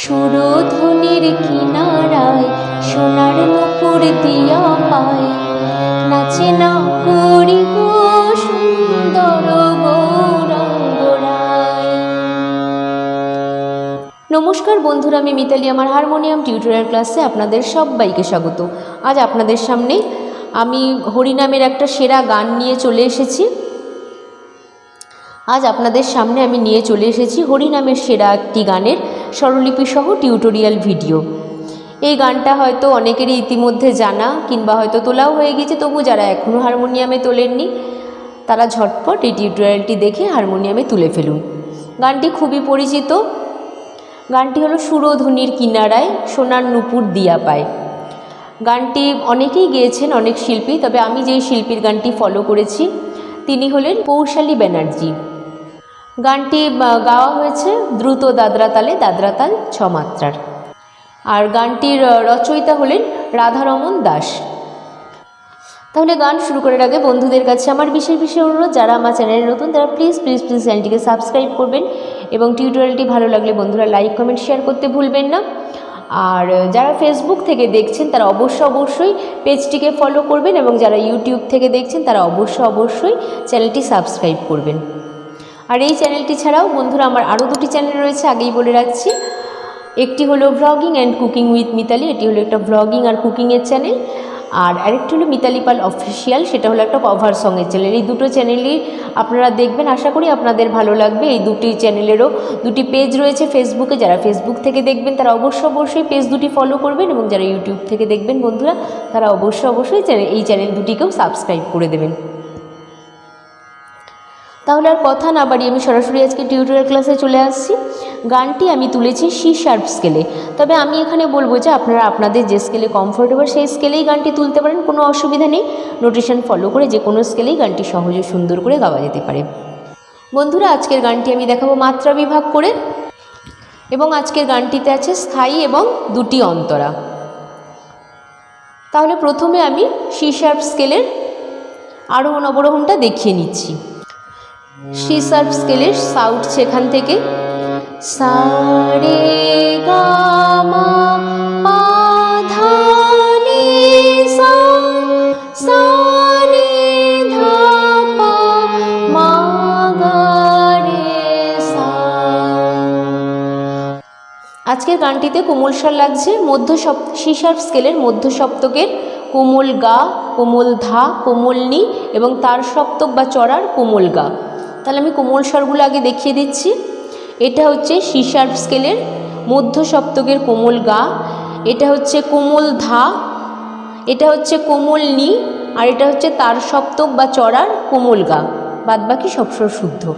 সুরধনির কিনারায়, সোনার নুপুর দিয়া পায়। নাচে না করি সুন্দর নমস্কার বন্ধুরা, আমি মিতালি, আমার হারমোনিয়াম টিউটোরিয়াল ক্লাসে আপনাদের সবাইকে স্বাগত। আজ আপনাদের সামনে আমি হরিনামের একটা সেরা গান নিয়ে চলে এসেছি। আজ আপনাদের সামনে আমি নিয়ে চলে এসেছি হরিনামের সেরা একটি গানের স্বরলিপি সহ টিউটোরিয়াল ভিডিও। এই গানটা হয়তো অনেকেরই ইতিমধ্যে জানা, কিংবা হয়তো তোলাও হয়ে গেছে, তবু যারা এখনও হারমোনিয়ামে তোলেননি, তারা ঝটপট এই টিউটোরিয়ালটি দেখে হারমোনিয়ামে তুলে ফেলুন। গানটি খুবই পরিচিত। গানটি হলো সুরধ্বনির কিনারায় সোনার নুপুর দিয়া পায়। গানটি অনেকেই গেয়েছেন, অনেক শিল্পী, তবে আমি যেই শিল্পীর গানটি ফলো করেছি, তিনি হলেন কৌশালী ব্যানার্জি। গানটি গাওয়া হয়েছে দ্রুত দাদরা তালে দাদরা তাল ছ মাত্রার আর গানটির রচয়িতা হলেন রাধারমন দাস। তাহলে গান শুরু করার আগে বন্ধুদের কাছে আমার বিশেষ বিশেষ অনুরোধ, যারা আমার চ্যানেলে নতুন, তারা প্লিজ প্লিজ প্লিজ চ্যানেলটিকে সাবস্ক্রাইব করবেন এবং টিউটোরিয়ালটি ভালো লাগলে বন্ধুরা লাইক কমেন্ট শেয়ার করতে ভুলবেন না। আর যারা ফেসবুক থেকে দেখছেন, তারা অবশ্যই অবশ্যই পেজটিকে ফলো করবেন এবং যারা ইউটিউব থেকে দেখছেন, তারা অবশ্যই অবশ্যই চ্যানেলটি সাবস্ক্রাইব করবেন। আর এই চ্যানেলটি ছাড়াও বন্ধুরা আমার আরও দুটি চ্যানেল রয়েছে, আগেই বলে রাখছি। একটি হলো vlogging and cooking with Mitali এটি হলো একটা ভ্লগিং আর কুকিংয়ের চ্যানেল আর আরেকটি হলো মিতালি পাল অফিসিয়াল সেটা হলো একটা কভার সঙের চ্যানেল এই দুটো চ্যানেলই আপনারা দেখবেন, আশা করি আপনাদের ভালো লাগবে। এই দুটি চ্যানেলেরও দুটি পেজ রয়েছে ফেসবুকে যারা ফেসবুক থেকে দেখবেন, তারা অবশ্যই অবশ্যই পেজ দুটি ফলো করবেন এবং যারা ইউটিউব থেকে দেখবেন বন্ধুরা, তারা অবশ্যই অবশ্যই এই চ্যানেল দুটিকেও সাবস্ক্রাইব করে দেবেন। তাহলে আর কথা না বাড়িয়ে আমি সরাসরি আজকে টিউটোরিয়াল ক্লাসে চলে আসছি। গানটি আমি তুলেছি সি শার্প স্কেলে তবে আমি এখানে বলব যে আপনারা আপনাদের যে স্কেলে কমফোর্টেবল সেই স্কেলেই গানটি তুলতে পারেন, কোনো অসুবিধা নেই। নোটেশন ফলো করে যে কোনো স্কেলেই গানটি সহজে সুন্দর করে গাওয়া যেতে পারে। বন্ধুরা, আজকের গানটি আমি দেখাবো মাত্রা বিভাগ করে। এবং আজকের গানটিতে আছে স্থায়ী এবং দুটি অন্তরা। তাহলে প্রথমে আমি সি শার্প স্কেলের আরোহণ অবরোহণটা দেখিয়ে নিচ্ছি। সি শার্প স্কেলের সাউট সেখান থেকে। সা রে গা মা পা ধা নি সা সা রে ধা পা মা গা রে সা আজকের গানটিতে কোমল স্বর লাগছে। মধ্য সপ সি শার্প স্কেলের মধ্য সপ্তকের কোমল গা, কোমল ধা, কোমল নি এবং তার সপ্তক বা চড়ার কোমল গা। তাহলে আমি কোমল স্বরগুলো আগে দেখিয়ে দিচ্ছি। এটা হচ্ছে সি শার্প স্কেলের মধ্য সপ্তকের কোমল গা। এটা হচ্ছে কোমল ধা। এটা হচ্ছে কোমল নি। আর এটা হচ্ছে তার সপ্তক বা চড়ার কোমল গা। বাদবাকি সব স্বর শুদ্ধ।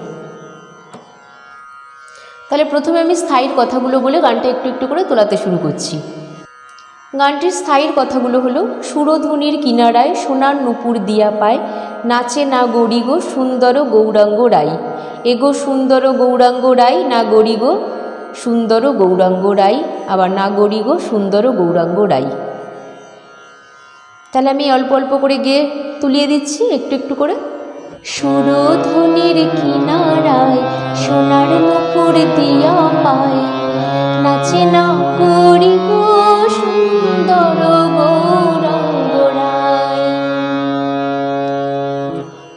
তাহলে প্রথমে আমি স্থায়ীর কথাগুলো বলে গানটা একটু একটু করে তোলাতে শুরু করছি। গানটির স্থায়ীর কথাগুলো হলো, সুরধ্বনির কিনারায় সোনার নুপুর দিয়া পায়, নাচে না গড়ি গো সুন্দর গৌরাঙ্গ রাই। এগো সুন্দর গৌরাঙ্গ রাই, না গড়ি গো সুন্দর গৌরাঙ্গ রাই, আবার না গড়ি গো সুন্দর গৌরাঙ্গ রাই। তাহলে আমি অল্প অল্প করে গিয়ে তুলিয়ে দিচ্ছি, একটু একটু করে। সুরধ্বনির কিনারায় সোনার নুপুর দিয়া পায়, নাচে না করি গৌরাঙ্গরায়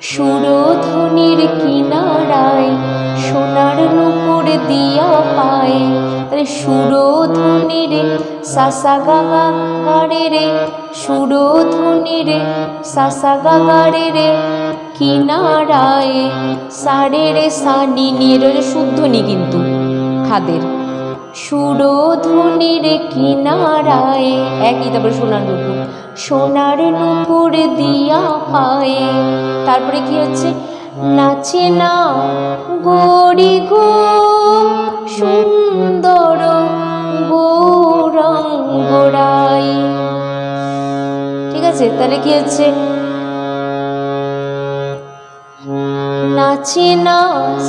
সুরধ্বনির কিনারায়, সোনার নুপুর দিয়া পায়। তাহলে সুরধ্বনি রে সাসা গাগা রে সুরধ্বনি রে সাসা গাগা রে কিনারায়। সারে রে সানি নিয়ে রয়েছে শুদ্ধনি কিন্তু, খাদের। সুরধ্বনি রে কিনারায়, একই তারপরে সোনার নুপুর। সোনার নুপুর দিয়া পায়ে। তারপরে কি হচ্ছে? নাচে না, গড়ি গো, সুন্দর গৌরাঙ্গরাই ঠিক আছে? তাহলে কি হচ্ছে? নাচে না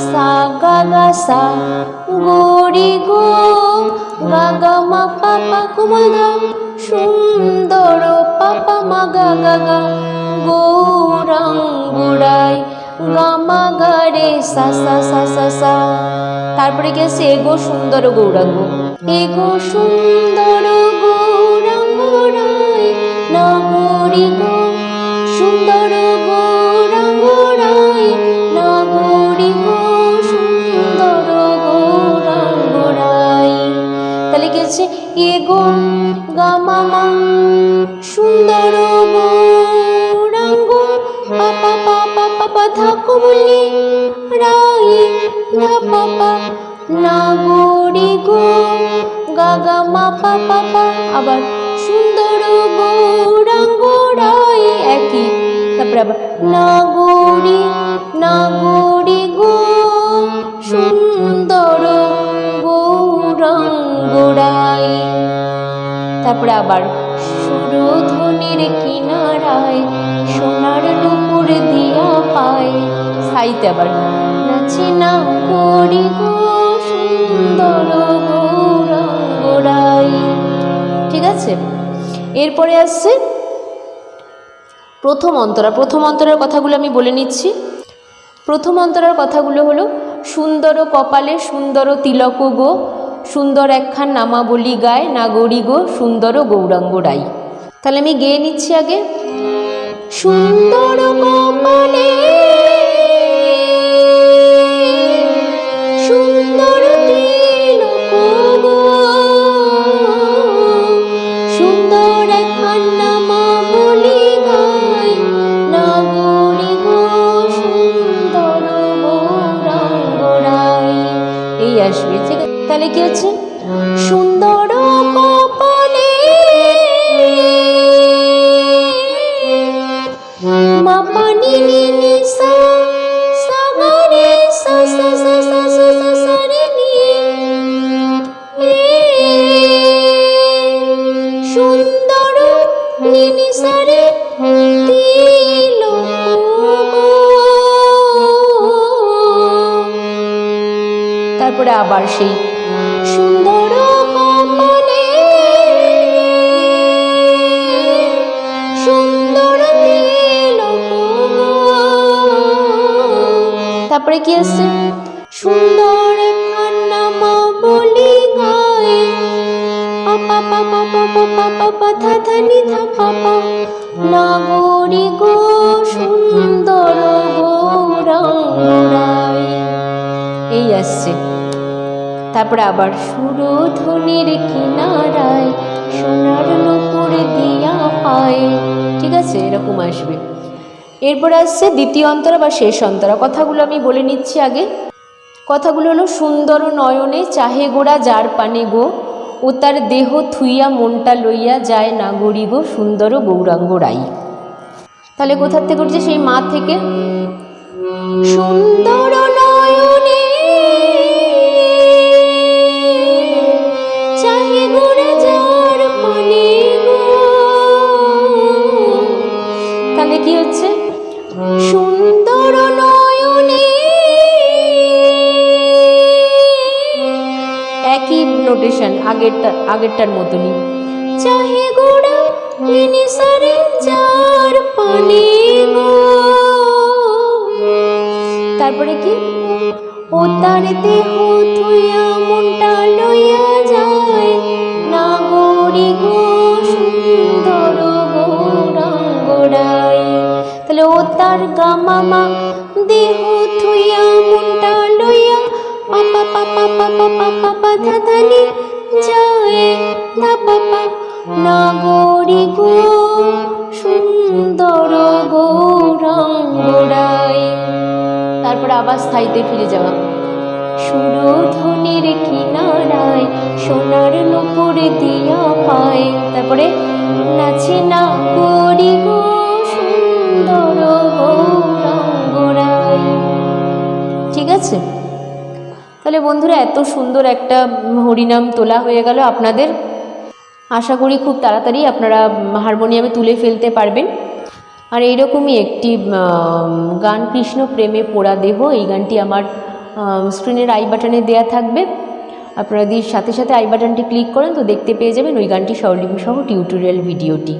সা গা গা সা গড়ি গো গা। গা মা পা পা কোমল ধা সুন্দর পাপা মা গা। গা গৌরাঙ্গুড়াই গা মা গা রে, সা সা সা সা সা। তারপরে আছে এগো সুন্দর গৌরাঙ্গ। এগো সুন্দর গৌরাঙ্গরাই নাগরি হচ্ছে গামামা সুন্দর গৌরাঙ্গ পাপা পাপা পাপা থাকো বলি রাই ধা পাপা নাগরি গো গাগা মা পাপা পা আবার সুন্দর গৌরাঙ্গ রাই একই। তারপরে আবার নাগরি নাগরি আবার। সুরধ্বনির কিনারায় সোনার নুপুর দিয়া পায়। সাইতে আবার। নাচি না করি গো সুন্দর ঠিক আছে? এরপরে আসছে প্রথম অন্তরা। প্রথম অন্তরার কথাগুলো আমি বলে নিচ্ছি। প্রথম অন্তরার কথাগুলো হলো, সুন্দর কপালে সুন্দর তিলক গো। সুন্দর একখান নামাবলী গায় নাগরী গো, সুন্দর গৌরাঙ্গ রাই। তাহলে আমি গেয়ে নিচ্ছি আগে। সুন্দর সুন্দর আসবে। ঠিক তাহলে কি হচ্ছে? সুন্দর কপালে মাপানি নি রে সুন্দর তারপরে আবার সেই তারপরে কি আছে সুন্দর সুন্দর এই আসছে। তারপরে আবার সুরধ্বনির কিনারায়, সোনার নুপুর দিয়া পায়। ঠিক আছে, এরকম আসবে। এরপরে আসছে দ্বিতীয় অন্তরা বা শেষ অন্তরা। কথাগুলো আমি বলে নিচ্ছি আগে। কথাগুলো হলো, সুন্দর নয়নে চাহে গোড়া যার পানে গো, ও তার দেহ থুইয়া মনটা লইয়া যায় না গরিব সুন্দর গৌরাঙ্গ রাই। তাহলে কোথার থেকে উঠছে সেই মা থেকে? সুন্দর আগেরটা আগেরটার মতনই চাহে তারপরে কি? ও তার দেহ থুইয়া মনটা লইয়া যায়। গো, সুন্দর তাহলে ও তার গামামা দেহ থুইয়া মনটা লইয়া পাপা পাপা পাপা পাপা পাধা ধানি যায় ধা পাপা না গরি গো, সুন্দর গৌরাঙ্গরাই তারপরে আবার স্থায়ীতে ফিরে যাওয়া। সুরধ্বনির কিনারায় সোনার নুপুরে দিয়া পায়। তারপরে নাচি না গরি তাহলে বন্ধুরা, এত সুন্দর একটা হরিনাম তোলা হয়ে গেল আপনাদের। আশা করি খুব তাড়াতাড়ি আপনারা হারমোনিয়ামে তুলে ফেলতে পারবেন। আর এইরকমই একটি গান কৃষ্ণ প্রেমে পোড়া দেহ। এই গানটি আমার স্ক্রিনের আই বাটনে দেয়া থাকবে। আপনারা যদি সাথে সাথে আই বাটনটি ক্লিক করেন, তো দেখতে পেয়ে যাবেন ওই গানটি স্বরলিপি সহ টিউটোরিয়াল ভিডিওটি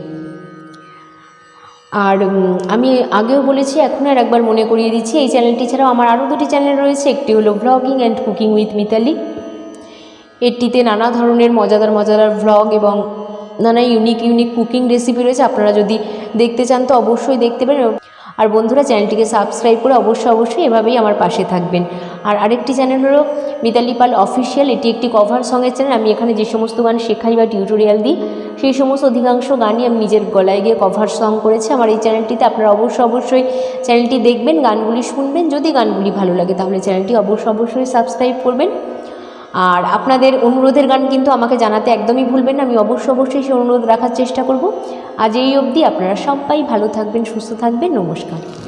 আর আমি আগেও বলেছি, এখন আর একবার মনে করিয়ে দিচ্ছি, এই চ্যানেলটি ছাড়াও আমার আরও দুটি চ্যানেল রয়েছে, একটি হলো blogging and cooking with Mitali এটিতে নানা ধরনের মজাদার মজাদার ভ্লগ এবং নানা ইউনিক ইউনিক কুকিং রেসিপি রয়েছে, আপনারা যদি দেখতে চান তো অবশ্যই দেখতে পারেন। আর বন্ধুরা চ্যানেলটিকে সাবস্ক্রাইব করে অবশ্যই অবশ্যই এভাবেই আমার পাশে থাকবেন। আর আরেকটি চ্যানেল হলো মিতালি পাল অফিসিয়াল এটি একটি কভার সঙ্গের চ্যানেল আমি এখানে যে সমস্ত গান শেখাই বা টিউটোরিয়াল দিই, সেই সমস্ত অধিকাংশ গানই আমি নিজের গলায় গিয়ে কভার সং করেছি। আমার এই চ্যানেলটিতে আপনারা অবশ্যই অবশ্যই চ্যানেলটি দেখবেন, গানগুলি শুনবেন। যদি গানগুলি ভালো লাগে, তাহলে চ্যানেলটি অবশ্যই অবশ্যই সাবস্ক্রাইব করবেন। আর আপনাদের অনুরোধের গান কিন্তু আমাকে জানাতে একদমই ভুলবেন না। আমি অবশ্যই অবশ্যই সে অনুরোধ রাখার চেষ্টা করব। আজ এই অবধি আপনারা সবাই ভালো থাকবেন, সুস্থ থাকবেন। নমস্কার।